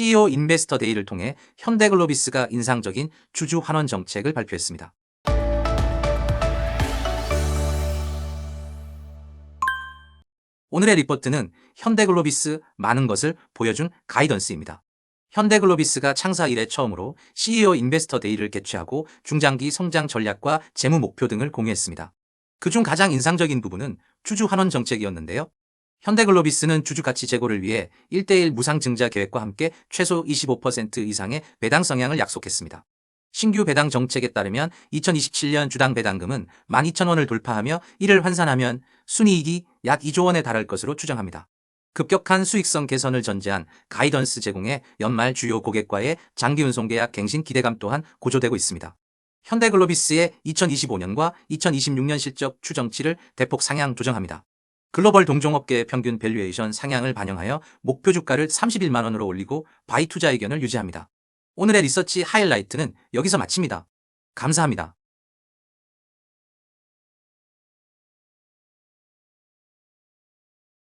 CEO 인베스터 데이를 통해 현대글로비스가 인상적인 주주 환원 정책을 발표했습니다. 오늘의 리포트는 현대글로비스 많은 것을 보여준 가이던스입니다. 현대글로비스가 창사 이래 처음으로 CEO 인베스터 데이를 개최하고 중장기 성장 전략과 재무 목표 등을 공유했습니다. 그중 가장 인상적인 부분은 주주 환원 정책이었는데요. 현대글로비스는 주주 가치 제고를 위해 1대1 무상 증자 계획과 함께 최소 25% 이상의 배당 성향을 약속했습니다. 신규 배당 정책에 따르면 2027년 주당 배당금은 12,000원을 돌파하며 이를 환산하면 순이익이 약 2조 원에 달할 것으로 추정합니다. 급격한 수익성 개선을 전제한 가이던스 제공에 연말 주요 고객과의 장기 운송 계약 갱신 기대감 또한 고조되고 있습니다. 현대글로비스의 2025년과 2026년 실적 추정치를 대폭 상향 조정합니다. 글로벌 동종업계의 평균 밸류에이션 상향을 반영하여 목표 주가를 31만 원으로 올리고 바이 투자 의견을 유지합니다. 오늘의 리서치 하이라이트는 여기서 마칩니다. 감사합니다.